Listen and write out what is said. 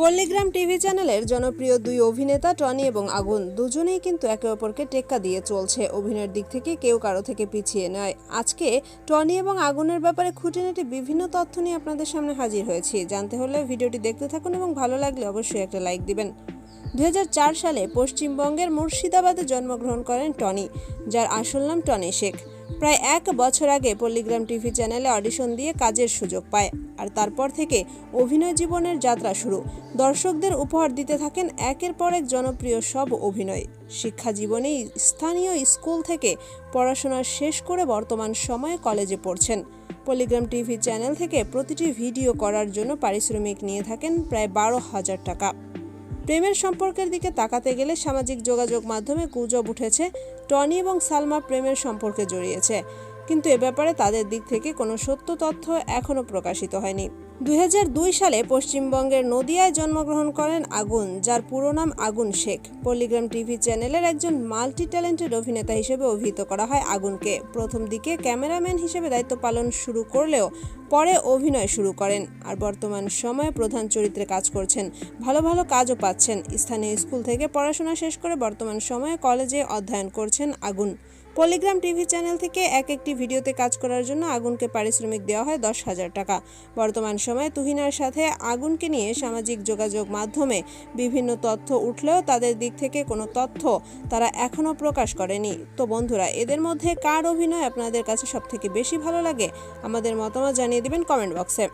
পল্লীগ্রাম TV চ্যানেলের জনপ্রিয় দুই অভিনেতা টনি এবং আগুন দুজনেই কিন্তু একে অপরকে টেক্কা দিয়ে চলছে। অভিনয়ের দিক থেকে কেউ কারও থেকে পিছিয়ে নয়। আজকে টনি এবং আগুনের ব্যাপারে খুঁটিনাটি বিভিন্ন তথ্য নিয়ে আপনাদের সামনে হাজির হয়েছি। জানতে হলে ভিডিওটি দেখতে থাকুন এবং ভালো লাগলে অবশ্যই একটা লাইক দিবেন। দু হাজার চার সালে পশ্চিমবঙ্গের মুর্শিদাবাদে জন্মগ্রহণ করেন টনি, যার আসল নাম টনি শেখ। প্রায় এক বছর আগে পল্লিগ্রাম টিভি চ্যানেলে অডিশন দিয়ে কাজের সুযোগ পায় আর তারপর থেকে অভিনয় জীবনের যাত্রা শুরু। দর্শকদের উপহার দিতে থাকেন একের পর এক জনপ্রিয় সব অভিনয়। শিক্ষা জীবনে স্থানীয় স্কুল থেকে পড়াশোনা শেষ করে বর্তমান সময়ে কলেজে পড়ছেন। পলিগ্রাম টিভি চ্যানেল থেকে প্রতিটি ভিডিও করার জন্য পারিশ্রমিক নিয়ে থাকেন প্রায় বারো হাজার টাকা। প্রেমের সম্পর্কের দিকে তাকাতে গেলে সামাজিক যোগাযোগ মাধ্যমে গুজব উঠেছে, টনি এবং সালমা প্রেমের সম্পর্কে জড়িয়েছে। কিন্তু এ ব্যাপারে তাদের দিক থেকে কোনো সত্য তথ্য এখনও প্রকাশিত হয়নি। দুই হাজার দুই সালে পশ্চিমবঙ্গের নদিয়ায় জন্মগ্রহণ করেন আগুন, যার পুরো নাম আগুন শেখ। পল্লিগ্রাম টিভি চ্যানেলের একজন মাল্টি ট্যালেন্টেড অভিনেতা হিসেবে অভিহিত করা হয় আগুনকে। প্রথম দিকে ক্যামেরাম্যান হিসেবে দায়িত্ব পালন শুরু করলেও পরে অভিনয় শুরু করেন। আর বর্তমান সময়ে প্রধান চরিত্রে কাজ করছেন। ভালো ভালো কাজও পাচ্ছেন। স্থানীয় স্কুল থেকে পড়াশোনা শেষ করে বর্তমান সময়ে কলেজে অধ্যয়ন করছেন আগুন। পলিগ্রাম টিভি চ্যানেল থেকে এক একটি ভিডিওতে কাজ করার জন্য আগুনকে পারিশ্রমিক দেওয়া হয় দশ হাজার টাকা। বর্তমান সময়ে তুহিনার সাথে আগুনকে নিয়ে সামাজিক যোগাযোগ মাধ্যমে বিভিন্ন তথ্য উঠলেও তাদের দিক থেকে কোনো তথ্য তারা এখনও প্রকাশ করেনি। তো বন্ধুরা, এদের মধ্যে কার অভিনয় আপনাদের কাছে সবথেকে বেশি ভালো লাগে? আমাদের মতামত জানিয়ে দিবেন কমেন্ট বক্সে।